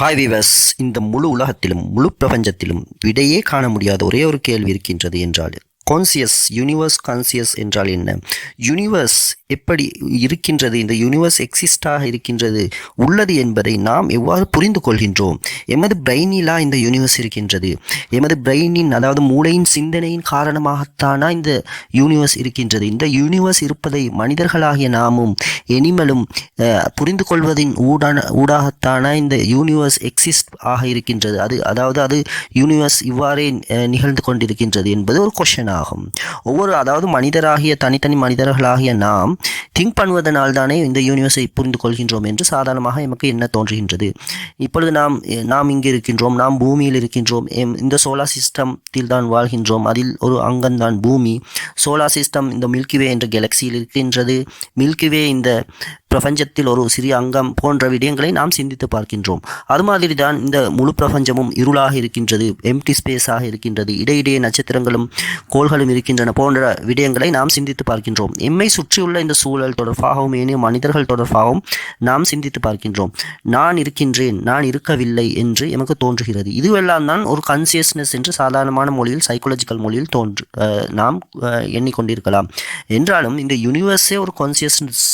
Hi viewers இந்த முழு உலகத்திலும் முழு பிரபஞ்சத்திலும் விடையே காண முடியாத ஒரே ஒரு கேள்வி இருக்கின்றது என்றால் கான்சியஸ் யூனிவர்ஸ் கான்சியஸ் என்றால் என்ன? யூனிவர்ஸ் எப்படி இருக்கின்றது இந்த யூனிவர்ஸ் எக்ஸிஸ்டாக இருக்கின்றது உள்ளது என்பதை நாம் எவ்வாறு புரிந்து கொள்கின்றோம்? எமது பிரெயினிலா இந்த யூனிவர்ஸ் இருக்கின்றது. எமது பிரெயினின் அதாவது மூளையின் சிந்தனையின் காரணமாகத்தானா இந்த யூனிவர்ஸ் இருக்கின்றது? இந்த யூனிவர்ஸ் இருப்பதை மனிதர்களாகிய நாமும் எனிமலும் புரிந்து கொள்வதின் ஊடான ஊடாகத்தான இந்த யூனிவர்ஸ் எக்ஸிஸ்ட் ஆக இருக்கின்றது? அது அதாவது அது யூனிவர்ஸ் இவ்வாறே நிகழ்ந்து கொண்டிருக்கின்றது என்பது ஒரு கொஷனா ஆகும் ஒவ்வொரு அதாவது மனிதராகிய தனித்தனி மனிதர்களாகிய நாம் திங்க் பண்ணுவதனால் தானே இந்த யூனிவர்ஸை புரிந்து கொள்கின்றோம் என்று சாதாரணமாக எமக்கு என்ன தோன்றுகின்றது? இப்பொழுது நாம் நாம் இங்கு இருக்கின்றோம் நாம் பூமியில் இருக்கின்றோம் எம் இந்த சோலார் சிஸ்டத்தில் தான் வாழ்கின்றோம். அதில் ஒரு அங்கம்தான் பூமி. சோலார் சிஸ்டம் இந்த மில்கிவே என்ற கேலக்சியில் இருக்கின்றது. மில்கிவே இந்த பிரபஞ்சத்தில் ஒரு சிறிய அங்கம் போன்ற விடயங்களை நாம் சிந்தித்து பார்க்கின்றோம். அது மாதிரி தான் இந்த முழு பிரபஞ்சமும் இருளாக இருக்கின்றது எம்டி ஸ்பேஸாக இருக்கின்றது இடையிடையே நட்சத்திரங்களும் கோள்களும் இருக்கின்றன போன்ற விடயங்களை நாம் சிந்தித்து பார்க்கின்றோம். எம்மை சுற்றியுள்ள இந்த சூழல் தொடர்பாகவும் ஏனைய மனிதர்கள் தொடர்பாகவும் நாம் சிந்தித்து பார்க்கின்றோம். நான் இருக்கின்றேன் நான் இருக்கவில்லை என்று எமக்கு தோன்றுகிறது. இதுவெல்லாம் தான் ஒரு கன்சியஸ்னஸ் என்று சாதாரணமான மொழியில் சைக்காலஜிக்கல் மொழியில் தோன்று நாம் எண்ணிக்கொண்டிருக்கலாம். என்றாலும் இந்த யூனிவர்ஸே ஒரு கான்சியஸ்னஸ்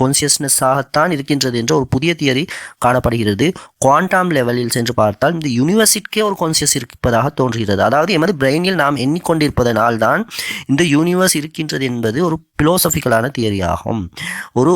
கான்சியஸ்னஸாகத்தான் இருக்கின்றது என்ற ஒரு புதிய தியரி காணப்படுகிறது. குவாண்டாம் லெவலில் சென்று பார்த்தால் இந்த யூனிவர்ஸிற்கே ஒரு கான்சியஸ் இருப்பதாக தோன்றுகிறது. அதாவது எமது பிரெயினில் நாம் எண்ணிக்கொண்டிருப்பதனால் தான் இந்த யூனிவர்ஸ் இருக்கின்றது என்பது ஒரு பிலோசபிக்கலான தியரி ஆகும் ஒரு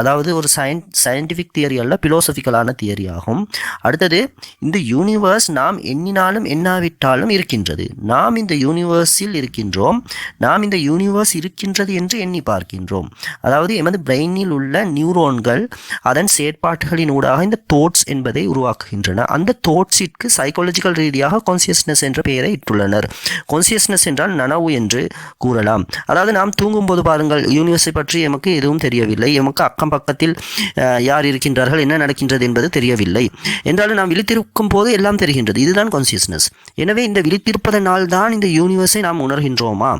அதாவது ஒரு சயின் சயின்டிஃபிக் தியரி அல்ல பிலோசபிக்கலான தியரி ஆகும் அடுத்தது இந்த யூனிவர்ஸ் நாம் எண்ணினாலும் எண்ணாவிட்டாலும் இருக்கின்றது. நாம் இந்த யூனிவர்ஸில் இருக்கின்றோம். நாம் இந்த யூனிவர்ஸ் இருக்கின்றது என்று எண்ணி பார்க்கின்றோம். அதாவது எமது பிரெயினில் உள்ள நியூரோன்கள் அதன் செயற்பாடுகளின் ஊடாக இந்த தோட்ஸ் என்பதை உருவாக்குகின்றன. அந்த தோட்ஸிற்கு சைக்காலஜிக்கல் ரீதியாக கான்சியஸ்னஸ் என்ற பெயரை இட்டுள்ளனர். கான்சியஸ்னஸ் என்றால் நனவு என்று கூறலாம். அதாவது நாம் தூங்கும்போது பாருங்கள் யூனிவர்ஸை பற்றி எமக்கு எதுவும் தெரியவில்லை. எமக்கு அக்கம் பக்கத்தில் யார் இருக்கின்றார்கள் என்ன நடக்கின்றது என்பது தெரியவில்லை. என்றாலும் நாம் விழித்திருக்கும் போது எல்லாம் தெரிகின்றது. இதுதான் கான்சியஸ்னஸ் எனவே இந்த விழித்திருப்பதனால் தான் இந்த யூனிவர்ஸை நாம் உணர்கின்றோமா?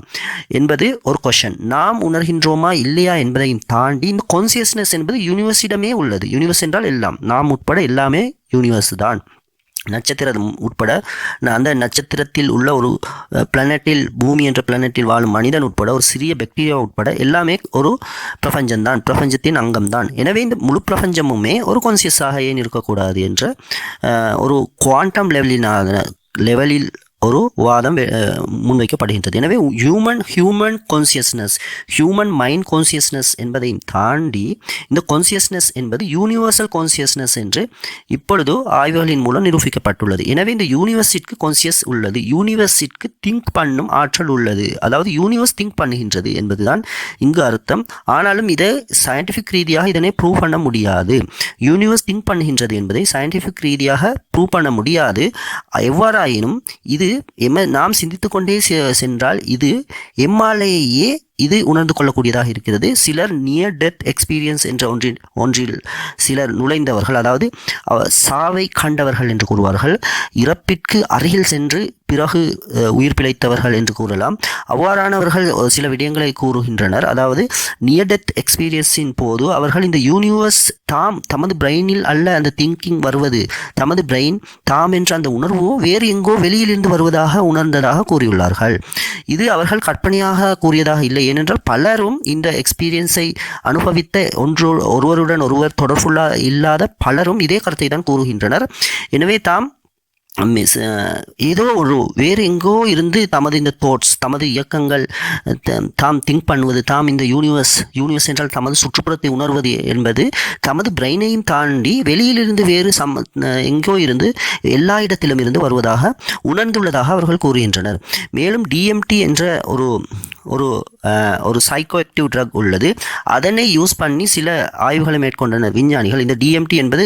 என்பது ஒரு கொஷன் நாம் உணர்கின்றோமா இல்லையா என்பதையும் தாண்டி இந்த கான்சியஸ்னஸ் என்பது யூனிவர்ஸிடமே உள்ளது. யூனிவர்ஸ் என்றால் எல்லாம். நாம் உட்பட எல்லாமே யூனிவர்ஸ் தான். நட்சத்திரம் உட்பட அந்த நட்சத்திரத்தில் உள்ள ஒரு பிளானட்டில் பூமி என்ற பிளானட்டில் வாழும் மனிதன் உட்பட ஒரு சிறிய பாக்டீரியா உட்பட எல்லாமே ஒரு பிரபஞ்சம்தான் பிரபஞ்சத்தின் அங்கம்தான் எனவே இந்த முழு பிரபஞ்சமுமே ஒரு கான்சியஸாக ஏன் இருக்கக்கூடாது என்ற ஒரு குவாண்டம் லெவலினான லெவலில் ஒரு வாதம் முன்வைக்கப்படுகின்றது. எனவே human human consciousness human mind consciousness என்பதை தாண்டி இந்த கான்சியஸ்னஸ் என்பது யூனிவர்சல் கான்சியஸ்னஸ் என்று இப்பொழுது ஆய்வுகளின் மூலம் நிரூபிக்கப்பட்டுள்ளது. எனவே இந்த யூனிவர்ஸிற்கு கான்சியஸ் உள்ளது. யூனிவர்ஸிற்கு திங்க் பண்ணும் ஆற்றல் உள்ளது. அதாவது யூனிவர்ஸ் திங்க் பண்ணுகின்றது என்பதுதான் இங்கு அர்த்தம். ஆனாலும் இதை சயின்டிஃபிக் ரீதியாக இதனை ப்ரூவ் பண்ண முடியாது. யூனிவர்ஸ் திங்க் பண்ணுகின்றது என்பதை சயின்டிஃபிக் ரீதியாக ப்ரூவ் பண்ண முடியாது. எவ்வாறாயினும் இது எம நாம் சிந்தித்து கொண்டே சென்றால் இது எம்மாலேயே இது உணர்ந்து கொள்ளக்கூடியதாக இருக்கிறது. சிலர் நியர் டெத் எக்ஸ்பீரியன்ஸ் என்ற ஒன்றில் ஒன்றில் சிலர் நுழைந்தவர்கள் அதாவது சாவை கண்டவர்கள் என்று கூறுவார்கள். இறப்பிற்கு அருகில் சென்று பிறகு உயிர் பிழைத்தவர்கள் என்று கூறலாம். அவ்வாறானவர்கள் ஒரு சில விடயங்களை கூறுகின்றனர். அதாவது நியர் டெத் எக்ஸ்பீரியன்ஸின் போது அவர்கள் இந்த யூனிவர்ஸ் தாம் தமது பிரெயினில் அல்ல அந்த திங்கிங் வருவது. தமது பிரெயின் தாம் என்ற அந்த உணர்வோ வேறு எங்கோ வெளியிலிருந்து வருவதாக உணர்ந்ததாக கூறியுள்ளார்கள். இது அவர்கள் கற்பனையாக கூறியதாக இல்லை ஏனென்றால் பலரும் இந்த எக்ஸ்பீரியன்ஸை அனுபவித்த ஒன்று ஒருவருடன் ஒருவர் தொடர்புள்ள இல்லாத பலரும் இதே கருத்தை தான் கூறுகின்றனர். எனவே தாம் மிஸ் ஏதோ ஒரு வேறு எங்கோ இருந்து தமது இந்த தோட்ஸ் தமது இயக்கங்கள் த- தாம் திங்க் பண்ணுவது தாம் இந்த யூனிவர்ஸ் யூனிவர்ஸ் என்றால் தமது சுற்றுப்புறத்தை உணர்வது என்பது தமது பிரெயினையும் தாண்டி வெளியிலிருந்து வேறு சம் எங்கோ இருந்து எல்லா இடத்திலும் இருந்து வருவதாக உணர்ந்துள்ளதாக அவர்கள் கூறுகின்றனர். மேலும் டிஎம்டி என்ற ஒரு ஒரு ஒரு ஒரு சைக்கோஆக்டிவ் ட்ரக் உள்ளது. அதனை யூஸ் பண்ணி சில ஆய்வுகளை மேற்கொண்டனர் விஞ்ஞானிகள். இந்த டிஎம்டி என்பது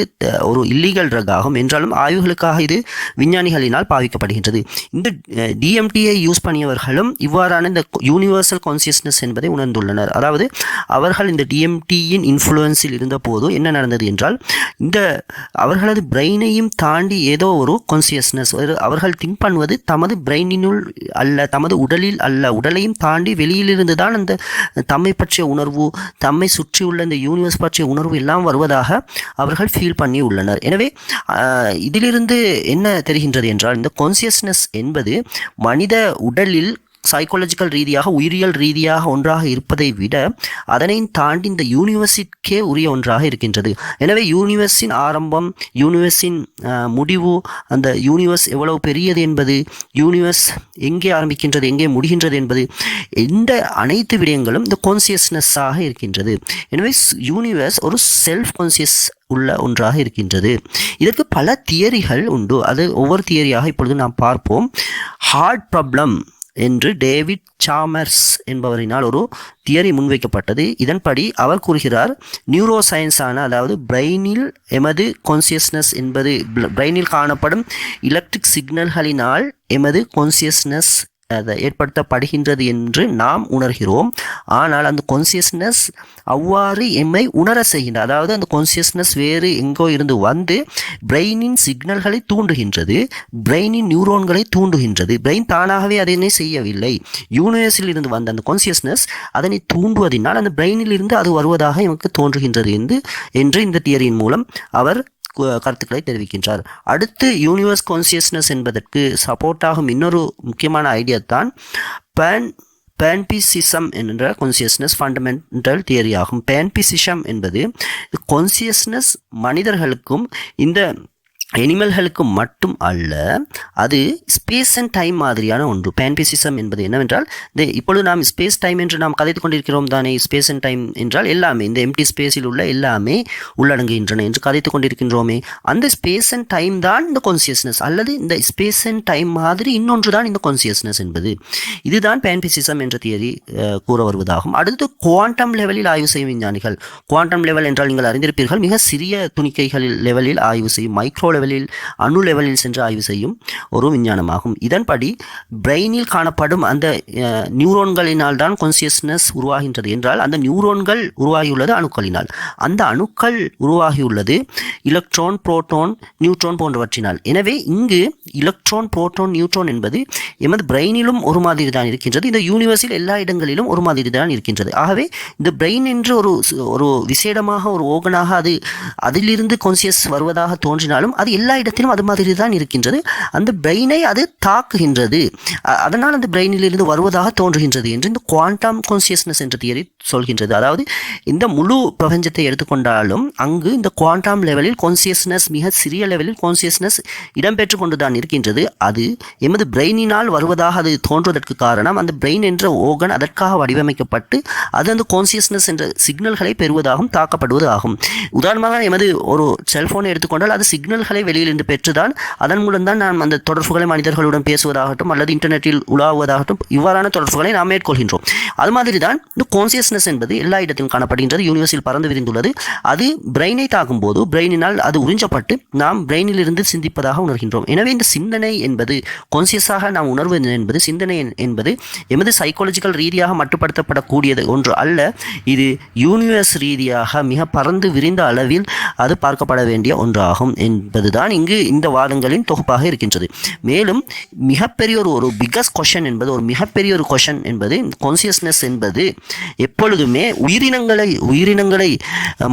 ஒரு இல்லீகல் ட்ரக் ஆகும். என்றாலும் ஆய்வுகளுக்காக இது விஞ்ஞானிகளினால் பாவிக்கப்படுகின்றது. இந்த டிஎம்டியை யூஸ் பண்ணியவர்களும் இவ்வாறான இந்த யூனிவர்சல் கான்சியஸ்னஸ் என்பதை உணர்ந்துள்ளனர். அதாவது அவர்கள் இந்த டிஎம்டியின் இன்ஃப்ளூயன்ஸில் இருந்தபோது என்ன நடந்தது என்றால் இந்த அவர்களது பிரெயினையும் தாண்டி ஏதோ ஒரு கான்சியஸ்னஸ் அவர்கள் திங்க் பண்ணுவது தமது பிரெயினினுள் அல்ல தமது உடலில் அல்ல உடலையும் தாண்டி வெளியிலிருந்து தான் அந்த தம்மை பற்றிய உணர்வு தம்மை சுற்றியுள்ள இந்த யூனிவர்ஸ் பற்றிய உணர்வு எல்லாம் வருவதாக அவர்கள் ஃபீல் பண்ணி உள்ளனர். எனவே இதிலிருந்து என்ன தெரிகின்றது என்றால் இந்த கான்சியஸ்னஸ் என்பது மனித உடலில் சைக்காலஜிக்கல் ரீதியாக உயிரியல் ரீதியாக ஒன்றாக இருப்பதை விட அதனை தாண்டி இந்த யூனிவர்ஸிற்கே உரிய ஒன்றாக இருக்கின்றது. எனவே யூனிவர்ஸின் ஆரம்பம் யூனிவர்ஸின் முடிவு அந்த யூனிவர்ஸ் எவ்வளவு பெரியது என்பது யூனிவர்ஸ் எங்கே ஆரம்பிக்கின்றது எங்கே முடிகின்றது என்பது இந்த அனைத்து விடயங்களும் இந்த கான்சியஸ்னஸ்ஸாக இருக்கின்றது. எனவே யூனிவர்ஸ் ஒரு செல்ஃப் கான்சியஸ் உள்ள ஒன்றாக இருக்கின்றது. இதற்கு பல தியரிகள் உண்டு. அது ஒவ்வொரு தியரியாக இப்பொழுது நாம் பார்ப்போம். ஹார்ட் ப்ராப்ளம் என்று டேவிட் சாமர்ஸ் என்பவரினால் ஒரு தியரி முன்வைக்கப்பட்டது. இதன்படி அவர் கூறுகிறார் நியூரோ சயின்ஸான அதாவது பிரெயினில் எமது கான்சியஸ்னஸ் என்பது பிரெயினில் காணப்படும் எலக்ட்ரிக் சிக்னல்களினால் எமது கான்சியஸ்னஸ் அதை ஏற்படுத்தப்படுகின்றது என்று நாம் உணர்கிறோம். ஆனால் அந்த கான்சியஸ்னஸ் அவ்வாறு எம்மை உணர செய்கின்ற அதாவது அந்த கான்சியஸ்னஸ் வேறு எங்கோ இருந்து வந்து பிரெயினின் சிக்னல்களை தூண்டுகின்றது பிரெயினின் நியூரோன்களை தூண்டுகின்றது. பிரெயின் தானாகவே அதனை செய்யவில்லை. யூனிவர்ஸில் இருந்து வந்த அந்த கான்சியஸ்னஸ் அதனை தூண்டுவதினால் அந்த பிரெயினில் இருந்து அது வருவதாக எமக்கு தோன்றுகின்றது என்று என்று இந்த தியரியின் மூலம் அவர் கருத்துக்களை தெரிவிக்கின்றார். அடுத்து யூனிவர்ஸ் கான்சியஸ்னஸ் என்பதற்கு சப்போர்ட் ஆகும் இன்னொரு முக்கியமான ஐடியா தான் பேன் பேன்பிசிசம் என்ற கான்சியஸ்னஸ் ஃபண்டமெண்டல் தியரி ஆகும். பேன்பிசிசம் என்பது கான்சியஸ்னஸ் மனிதர்களுக்கும் இந்த எனிமல்களுக்கும் மட்டும் அல்ல அது ஸ்பேஸ் அண்ட் டைம் மாதிரியான ஒன்று. பேன்பிசிசம் என்பது என்னவென்றால் இந்த இப்பொழுது நாம் ஸ்பேஸ் டைம் என்று நாம் கதைத்து கொண்டிருக்கிறோம் தானே ஸ்பேஸ் அண்ட் டைம் என்றால் எல்லாமே இந்த எம்டி ஸ்பேஸில் உள்ள எல்லாமே உள்ளடங்குகின்றன என்று கதைத்து கொண்டிருக்கின்றோமே. அந்த ஸ்பேஸ் அண்ட் டைம் தான் இந்த கான்சியஸ்னஸ் அல்லது இந்த ஸ்பேஸ் அண்ட் டைம் மாதிரி இன்னொன்று தான் இந்த கான்சியஸ்னஸ் என்பது. இதுதான் பேன்பிசிசம் என்ற தியரி கூற வருவதாகும். அடுத்து குவாண்டம் லெவலில் ஆய்வு செய்யும் விஞ்ஞானிகள். குவாண்டம் லெவல் என்றால் நீங்கள் அறிந்திருப்பீர்கள் மிக சிறிய துணிக்கைகளில் லெவலில் ஆய்வு செய்யும் மைக்ரோ லெவலில் அணு லெவலில் சென்று ஆய்வு செய்யும் ஒரு விஞ்ஞானமாகும். இதன்படி பிரெயினில் காணப்படும் அந்த நியூரோன்களினால் தான் கான்சியஸ்னஸ் உருவாகின்றது என்றால் அந்த நியூரோன்கள் உருவாகியுள்ளது அணுக்களினால். அந்த அணுக்கள் உருவாகியுள்ளது எலக்ட்ரான் புரோட்டான் நியூட்ரான் போன்றவற்றினால். எனவே இங்கு எலக்ட்ரான் புரோட்டான் நியூட்ரான் என்பது எமது பிரெயினிலும் ஒரு மாதிரி தான் இருக்கின்றது. இந்த யூனிவர்ஸில் எல்லா இடங்களிலும் ஒரு மாதிரி தான் இருக்கின்றது. ஆகவே இந்த பிரெயின் என்று ஒரு ஒரு விசேடமாக ஒரு ஓகனாக அது அதிலிருந்து கான்சியஸ் வருவதாக தோன்றினாலும் அது எல்லா இடத்திலும் அது மாதிரி தான் இருக்கின்றது. அந்த பிரெயினை அது தாக்குகின்றது. அதனால் அந்த பிரெயினிலிருந்து வருவதாக தோன்றுகின்றது என்று இந்த குவாண்டம் கான்சியஸ்னஸ் என்ற தியரி சொல்கின்றது. அதாவது இந்த முழு பிரபஞ்சத்தை எடுத்துக்கொண்டாலும் அங்கு இந்த குவாண்டம் லெவலில் கான்சியஸ்னஸ் மிக சிறிய லெவலில் கான்சியஸ்னஸ் இடம்பெற்று கொண்டு தான் இருக்கின்றது. அது எமது பிரெயினினால் வருவதாக அது தோன்றுவதற்கு காரணம் அந்த பிரெயின் என்ற ஓகன் அதற்காக வடிவமைக்கப்பட்டு அது அந்த கான்சியஸ்னஸ் என்ற சிக்னல்களை பெறுவதாகவும் தாக்கப்படுவது ஆகும் உதாரணமாக எமது ஒரு செல்ஃபோனை எடுத்துக்கொண்டால் அது சிக்னல்களை வெளியிலிருந்து பெற்றுதான் அதன் மூலம் தான் நாம் அந்த தொடர்புகளை மனிதர்களுடன் பேசுவதாகட்டும் அல்லது இன்டர்நெட்டில் உலாவுவதாகட்டும் இவ்வாறான தொடர்புகளை நாம் மேற்கொள்கின்றோம். அது மாதிரி தான் இந்த கான்சியஸ்னஸ் என்பது எல்லா இடத்திலும் காணப்படுகின்றது யூனிவர்ஸில் பறந்து விரிந்துள்ளது. அது பிரெயினை தாக்கும் போது பிரெயினினால் அது உறிஞ்சப்பட்டு நாம் பிரெயினிலிருந்து சிந்திப்பதாக உணர்கின்றோம். எனவே இந்த சிந்தனை என்பது கான்சியஸாக நாம் உணர்வு என்பது சிந்தனை என்பது எமது சைக்காலஜிக்கல் ரீதியாக மட்டுப்படுத்தப்படக்கூடியது ஒன்று அல்ல இது யூனிவர்ஸ் ரீதியாக மிக பறந்து விரிந்த அளவில் அது பார்க்கப்பட வேண்டிய ஒன்றாகும் என்பது. என்பதுதான் இங்கு இந்த வாதங்களின் தொகுப்பாக இருக்கின்றது. மேலும் மிகப்பெரிய ஒரு ஒரு பிக்கஸ்ட் கொஷன் என்பது ஒரு மிகப்பெரிய ஒரு கொஷன் என்பது கான்சியஸ்னஸ் என்பது எப்பொழுதுமே உயிரினங்களை உயிரினங்களை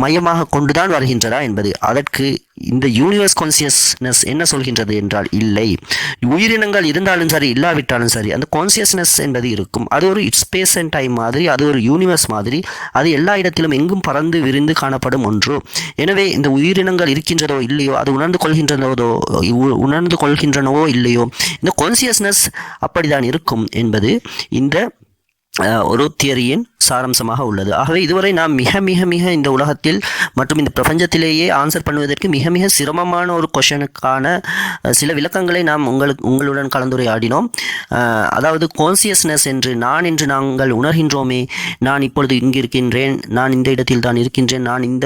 மையமாக கொண்டுதான் வருகின்றதா என்பது. அதற்கு இந்த யூனிவர்ஸ் கான்சியஸ்னஸ் என்ன சொல்கின்றது என்றால் இல்லை. உயிரினங்கள் இருந்தாலும் சரி இல்லாவிட்டாலும் சரி அந்த கான்சியஸ்னஸ் என்பது இருக்கும். அது ஒரு ஸ்பேஸ் அண்ட் டைம் மாதிரி அது ஒரு யூனிவர்ஸ் மாதிரி அது எல்லா இடத்திலும் எங்கும் பறந்து விரிந்து காணப்படும் ஒன்று. எனவே இந்த உயிரினங்கள் இருக்கின்றதோ இல்லையோ அது உணர்ந்து கொள்கின்றனதோ உ- உணர்ந்து கொள்கின்றனவோ இல்லையோ இந்த கான்சியஸ்னஸ் அப்படிதான் இருக்கும் என்பது இந்த ஒரு தியரியின் சாராம்சமாக உள்ளது. ஆகவே இதுவரை நாம் மிக மிக மிக இந்த உலகத்தில் மற்றும் இந்த பிரபஞ்சத்திலேயே ஆன்சர் பண்ணுவதற்கு மிக மிக சிரமமான ஒரு கொஷனுக்கான சில விளக்கங்களை நாம் உங்களுக்கு உங்களுடன் கலந்துரையாடினோம். அதாவது கான்சியஸ்னஸ் என்று நான் என்று நாங்கள் உணர்கின்றோமே நான் இப்பொழுது இங்கு இருக்கின்றேன் நான் இந்த இடத்தில் தான் இருக்கின்றேன் நான் இந்த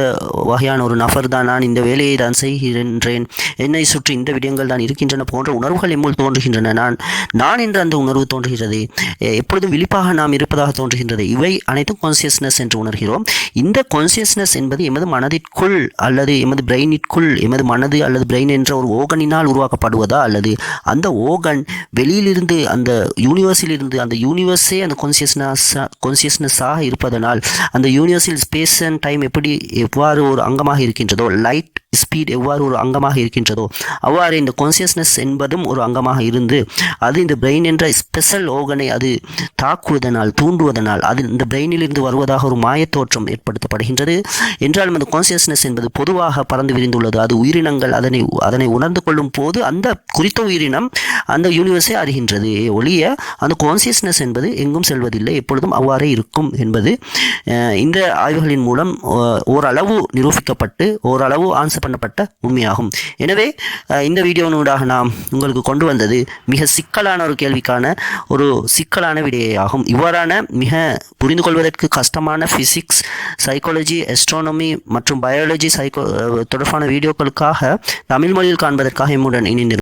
வகையான ஒரு நபர் தான் நான் இந்த வேலையை தான் செய்கின்றேன் என்னை சுற்றி இந்த விடயங்கள் தான் இருக்கின்றன போன்ற உணர்வுகள் எம்முள் தோன்றுகின்றன. நான் நான் என்ற அந்த உணர்வு தோன்றுகிறது. எப்பொழுதும் விழிப்பாக நாம் இருப்பதாக தோன்றுகின்றது. இவை அனைத்தும் கான்சியஸ்னஸ் என்று உணர்கிறோம். இந்த கான்சியஸ்னஸ் என்பது எமது மனதிற்குள் அல்லது எமது பிரெயினிற்குள் எமது மனது அல்லது பிரெயின் என்ற ஒரு ஓகனினால் உருவாக்கப்படுவதா அல்லது அந்த ஓகன் வெளியிலிருந்து அந்த யூனிவர்ஸிலிருந்து அந்த யூனிவர்ஸே அந்த கான்சியஸ்னஸ் கான்சியஸ்னஸாக இருப்பதனால் அந்த யூனிவர்ஸில் ஸ்பேஸ் அண்ட் டைம் எப்படி எவ்வாறு ஒரு அங்கமாக இருக்கின்றதோ லைட் ஸ்பீட் எவ்வாறு ஒரு அங்கமாக இருக்கின்றதோ அவ்வாறு இந்த கான்சியஸ்னஸ் என்பதும் ஒரு அங்கமாக இருந்து அது இந்த பிரெயின் என்ற ஸ்பெஷல் ஓகனை அது தாக்குவதனால் தூண்டுவதனால் அது இந்த பிரெயினிலிருந்து வருவதாக ஒரு மாயத்தோற்றம் ஏற்படுத்தப்படுகின்றது. என்றாலும் அந்த கான்சியஸ்னஸ் என்பது பொதுவாக பறந்து விரிந்துள்ளது. அது உயிரினங்கள் அதனை அதனை உணர்ந்து கொள்ளும் போது அந்த குறித்த உயிரினம் அந்த யூனிவர்ஸை அறிகின்றது. ஒளிய அந்த கான்சியஸ்னஸ் என்பது எங்கும் செல்வதில்லை எப்பொழுதும் அவ்வாறே இருக்கும் என்பது இந்த ஆய்வுகளின் மூலம் ஓரளவு நிரூபிக்கப்பட்டு ஓரளவு ஆன்சர் பண்ணப்பட்ட உண்மையாகும். எனவே இந்த வீடியோனூடாக நாம் உங்களுக்கு கொண்டு வந்தது மிக சிக்கலான ஒரு கேள்விக்கான ஒரு சிக்கலான விடையாகும். இவ்வாறான மிக புரிந்து கொள்வதற்கு கஷ்டமான ஃபிசிக்ஸ் சைக்காலஜி எஸ்ட்ரானமி மற்றும் பயாலஜி சைக்கோ தொடர்பான வீடியோக்களுக்காக தமிழ் மொழியில் காண்பதற்காக எம்முடன் இணைந்திருக்கும்